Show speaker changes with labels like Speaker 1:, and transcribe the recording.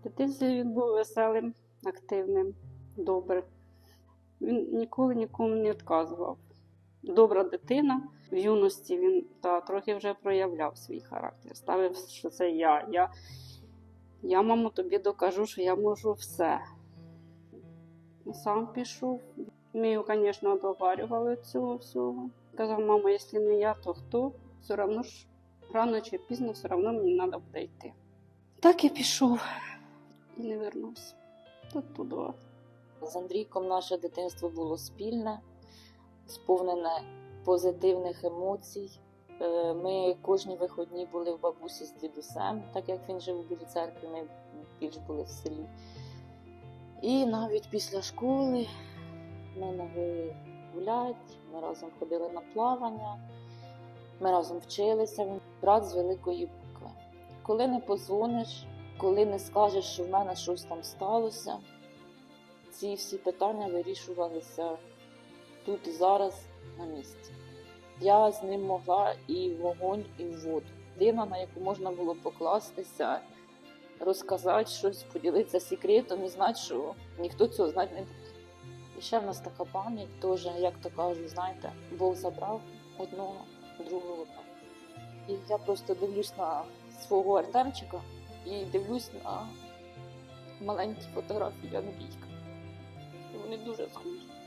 Speaker 1: В дитинстві він був веселим, активним, добрим. Він ніколи нікому не відказував. Добра дитина. В юності він та, трохи вже проявляв свій характер. Ставив, що це я. Я, я мамо, тобі докажу, що я можу все. Сам пішов. Ми його, звісно, договарювали цього всього. Казав, мама, якщо не я, то хто? Все одно ж рано чи пізно все одно мені треба буде йти. Так і пішов і не вернувся. Тут туди.
Speaker 2: З Андрійком наше дитинство було спільне, сповнене позитивних емоцій. Е, Ми кожні вихідні були в бабусі з дідусем, так як він жив у Білій церкві, ми більш були в селі. І навіть після школи ми могли гуляти, ми разом ходили на плавання, ми разом вчилися. Брат з великої букви. Коли не позвониш, коли не скажеш, що в мене щось там сталося, ці всі питання вирішувалися тут і зараз на місці. Я з ним могла і вогонь, і воду. Людина, на яку можна було покластися, розказати щось, поділитися секретом і знати, що ніхто цього знати не буде. І ще в нас така пам'ять, теж, як то кажуть, знаєте, Бог забрав одного, другого. І я просто дивлюсь на свого Артемчика і дивлюсь на маленькі фотографії Андрійка. Вони дуже схожі.